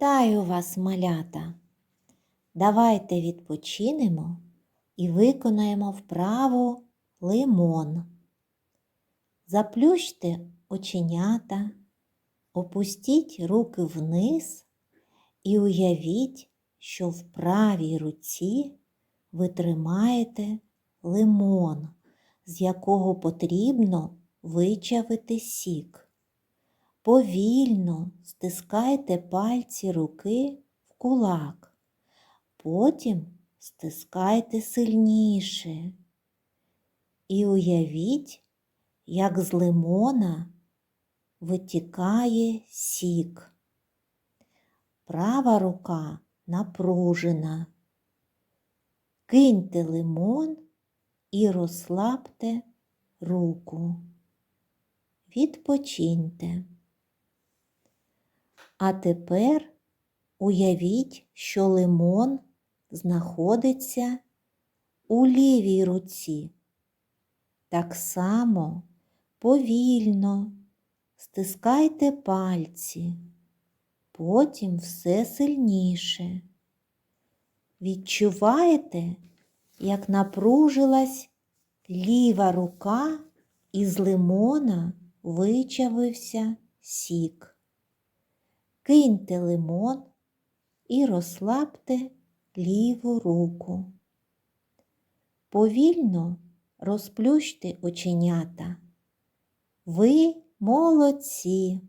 Вітаю вас, малята! Давайте відпочинемо і виконаємо вправу лимон. Заплющте оченята, опустіть руки вниз і уявіть, що в правій руці ви тримаєте лимон, з якого потрібно вичавити сік. Повільно стискайте пальці руки в кулак, потім стискайте сильніше і уявіть, як з лимона витікає сік. Права рука напружена. Киньте лимон і розслабте руку. Відпочиньте. А тепер уявіть, що лимон знаходиться у лівій руці. Так само повільно стискайте пальці, потім все сильніше. Відчуваєте, як напружилась ліва рука і з лимона вичавився сік. Киньте лимон і розслабте ліву руку. Повільно розплющте оченята. Ви молодці.